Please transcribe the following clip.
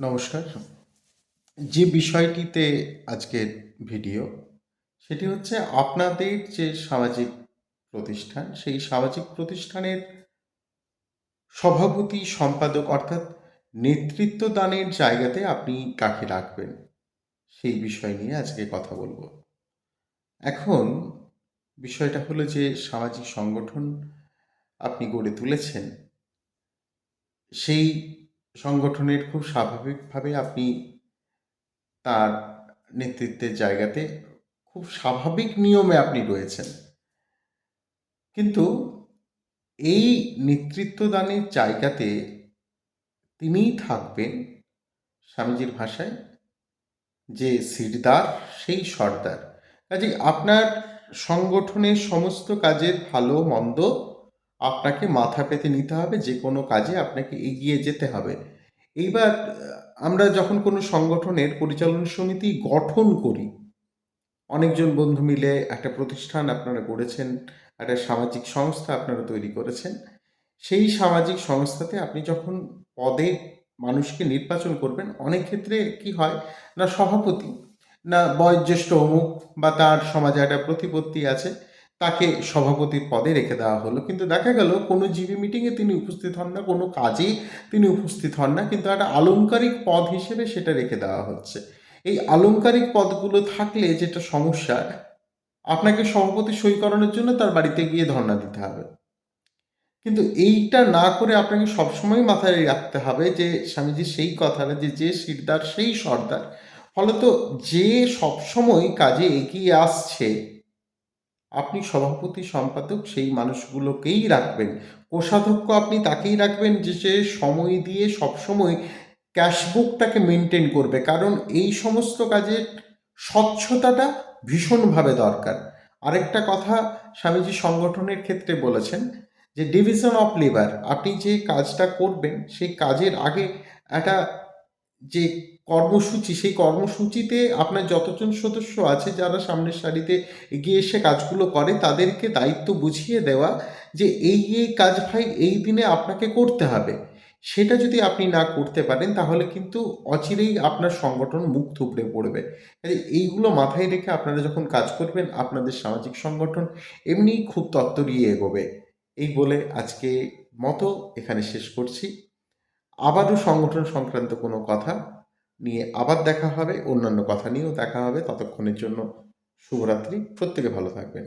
নমস্কার। যে বিষয়টিতে আজকের ভিডিও, সেটি হচ্ছে আপনাদের যে সামাজিক প্রতিষ্ঠান, সেই সামাজিক প্রতিষ্ঠানের সভাপতি সম্পাদক অর্থাৎ নেতৃত্ব দানের জায়গাতে আপনি কাকে রাখবেন, সেই বিষয় নিয়ে আজকে কথা বলব। এখন বিষয়টা হলো যে সামাজিক সংগঠন আপনি গড়ে তুলেছেন, সেই সংগঠনের খুব স্বাভাবিকভাবে আপনি তার নেতৃত্বের জায়গাতে খুব স্বাভাবিক নিয়মে আপনি রয়েছেন। কিন্তু এই নেতৃত্বদানের জায়গাতে তিনিই থাকবেন স্বামীজির ভাষায় যে সিরদার, সেই সর্দার। কাজে আপনার সংগঠনের সমস্ত কাজের ভালো, মন্দ আপনাকে মাথা পেতে নিতে হবে, যে কোনো কাজে আপনাকে এগিয়ে যেতে হবে। এইবার, আমরা যখন কোনো সংগঠনের পরিচালনা সমিতি গঠন করি, অনেকজন বন্ধু মিলে একটা প্রতিষ্ঠান আপনারা গড়েছেন, একটা সামাজিক সংস্থা আপনারা তৈরি করেছেন, সেই সামাজিক সংস্থাতে আপনি যখন পদে মানুষকে নির্বাচন করবেন, অনেক ক্ষেত্রে কি হয়, না সভাপতি, না বয়োজ্যেষ্ঠ অমুক বা তার সমাজে একটা প্রতিপত্তি আছে তাকে সভাপতির পদে রেখে দেওয়া হলো। কিন্তু দেখা গেল, কোনো জিবি মিটিংয়ে তিনি উপস্থিত হন না, কোনো কাজে তিনি উপস্থিত হন না। কিন্তু একটা আলংকারিক পদ হিসেবে সেটা রেখে দেওয়া হচ্ছে। এই আলংকারিক পদগুলো থাকলে যেটা সমস্যা, আপনাকে সভাপতি সই করানোর জন্য তার বাড়িতে গিয়ে ধর্ণা দিতে হবে। কিন্তু এইটা না করে আপনাকে সবসময় মাথায় রাখতে হবে যে, স্বামীজি সেই কথাটা যে যে সিরদার সেই সর্দার। ফলত যে সবসময় কাজে এগিয়ে আসছে আপনি সভাপতি, সম্পাদক সেই মানুষগুলোকেই রাখবেন। কোষাধ্যক্ষ আপনি তাকেই রাখবেন যে সে সময় দিয়ে সবসময় ক্যাশবুকটাকে মেনটেন করবে। কারণ এই সমস্ত কাজের স্বচ্ছতাটা ভীষণভাবে দরকার। আরেকটা কথা স্বামীজি সংগঠনের ক্ষেত্রে বলেছেন যে ডিভিশন অফ লেবার আপনি যে কাজটা করবেন, সেই কাজের আগে একটা যে কর্মসূচি, সেই কর্মসূচিতে আপনার যতজন সদস্য আছে যারা সামনের সারিতে এগিয়ে এসে কাজগুলো করে, তাদেরকে দায়িত্ব বুঝিয়ে দেওয়া যে এই এই কাজ ভাই এই দিনে আপনাকে করতে হবে। সেটা যদি আপনি না করতে পারেন, তাহলে কিন্তু অচিরেই আপনার সংগঠন মুখ থুবড়ে পড়বে। এইগুলো মাথায় রেখে আপনারা যখন কাজ করবেন, আপনাদের সামাজিক সংগঠন এমনিই খুব তত্তরিয়ে এগোবে। এই বলে আজকে মতো এখানে শেষ করছি। আবারও সংগঠন সংক্রান্ত কোনো কথা নিয়ে আবার দেখা হবে, অন্যান্য কথা নিয়েও দেখা হবে। ততক্ষণের জন্য শুভরাত্রি। প্রত্যেকে ভালো থাকবেন।